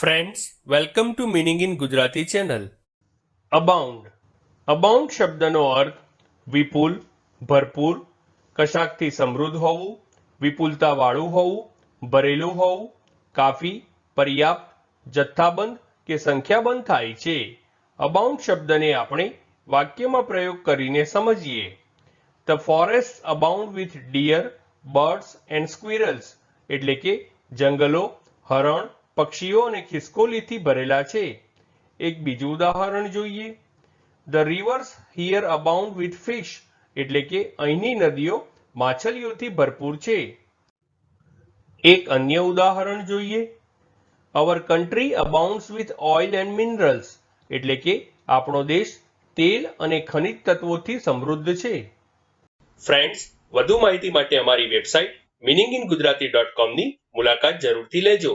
Friends welcome to meaning in Gujarati channel abound abound શબ્દનો અર્થ વિપુલ ભરપૂર કશાકથી સમૃદ્ધ હોવું વિપુલતાવાળું હોવું ભરેલું હોવું કાફી પર્યાપ્ત જથ્થાબંધ કે સંખ્યાબંધ થાય છે અબાઉન્ડ શબ્દને આપણે વાક્યમાં પ્રયોગ કરીને સમજીએ the forest abound with deer birds and squirrels એટલે કે જંગલો હરણ પક્ષીઓ અને ખિસકોલીથી ભરેલા છે. એક બીજું ઉદાહરણ જોઈએ. The rivers here abound with fish એટલે કે અહીંની નદીઓ માછલીઓથી ભરપૂર છે. એક અન્ય ઉદાહરણ જોઈએ. Our country abounds with oil and minerals એટલે કે આપણો દેશ તેલ અને ખનિજ તત્વોથી સમૃદ્ધ છે. ફ્રેન્ડ્સ વધુ માહિતી માટે અમારી website meaning in Gujarati dot કોમની મુલાકાત જરૂરથી લેજો.